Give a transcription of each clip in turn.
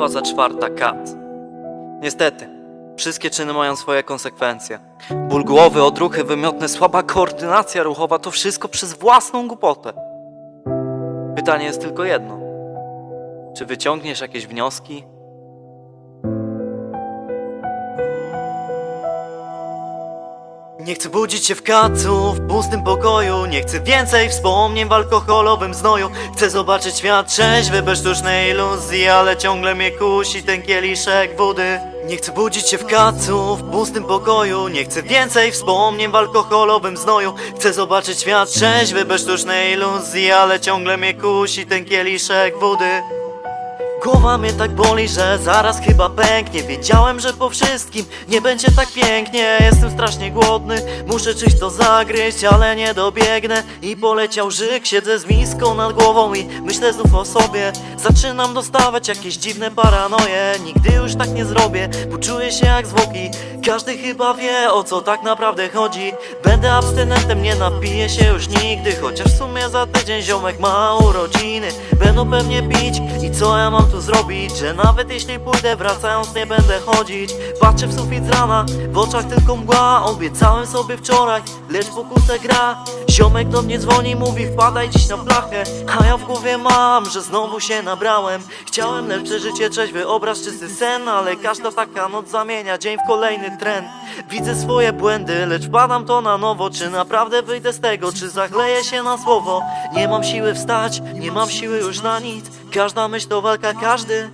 Grupa za czwarta kat. Niestety, wszystkie czyny mają swoje konsekwencje. Ból głowy, odruchy wymiotne, słaba koordynacja ruchowa to wszystko przez własną głupotę. Pytanie jest tylko jedno. Czy wyciągniesz jakieś wnioski? Nie chcę budzić się w kacu, w pustym pokoju. Nie chcę więcej wspomnień w alkoholowym znoju. Chcę zobaczyć świat trzeźwy, bez sztucznej iluzji Ale ciągle mnie kusi ten kieliszek wody. Nie chcę budzić się w kacu, w pustym pokoju. Nie chcę więcej wspomnień w alkoholowym znoju. Chcę zobaczyć świat trzeźwy, bez sztucznej iluzji Ale ciągle mnie kusi ten kieliszek wody Głowa mnie tak boli, że zaraz chyba pęknie. Wiedziałem, że po wszystkim nie będzie tak pięknie. Jestem strasznie głodny, muszę czyś to zagryźć Ale nie dobiegnę. I poleciał żyk Siedzę z miską nad głową i myślę znów o sobie. Zaczynam dostawać jakieś dziwne paranoje. Nigdy już tak nie zrobię, poczuję się jak zwłoki. Każdy chyba wie o co tak naprawdę chodzi. Będę abstynentem, nie napiję się już nigdy. Chociaż w sumie za tydzień ziomek ma urodziny. Będą pewnie pić i co ja mam tu zrobić? Że nawet jeśli pójdę wracając nie będę chodzić. Patrzę w sufit z rana, w oczach tylko mgła Obiecałem sobie wczoraj, lecz pokusę gra. Ziomek do mnie dzwoni, mówi wpadaj dziś na blachę A ja w głowie mam, że znowu się nabrałem. Chciałem lepsze życie, trzeźwy obraz, czysty sen Ale każda taka noc zamienia dzień w kolejny trend Widzę swoje błędy, lecz badam to na nowo. Czy naprawdę wyjdę z tego, czy zachleję się na słowo? Nie mam siły wstać, nie mam siły już na nic. Każda myśl to walka, każdy.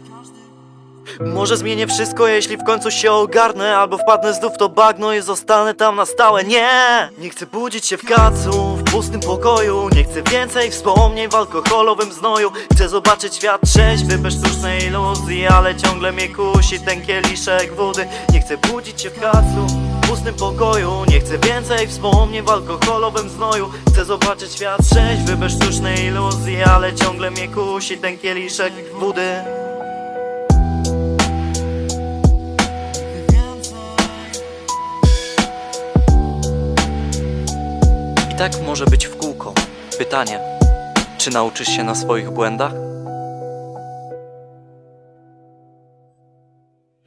Może zmienię wszystko, jeśli w końcu się ogarnę Albo wpadnę znów w to bagno i zostanę tam na stałe. Nie! Nie chcę budzić się w kacu, pustym pokoju. Nie chcę więcej wspomnień w alkoholowym znoju. Chcę zobaczyć świat trzeźwy, bez sztucznej iluzji Ale ciągle mnie kusi ten kieliszek wody. Nie chcę budzić się w kacu, w pustym pokoju. Nie chcę więcej wspomnień w alkoholowym znoju. Chcę zobaczyć świat trzeźwy, bez sztucznej iluzji Ale ciągle mnie kusi ten kieliszek wody tak może być w kółko. Pytanie, czy nauczysz się na swoich błędach?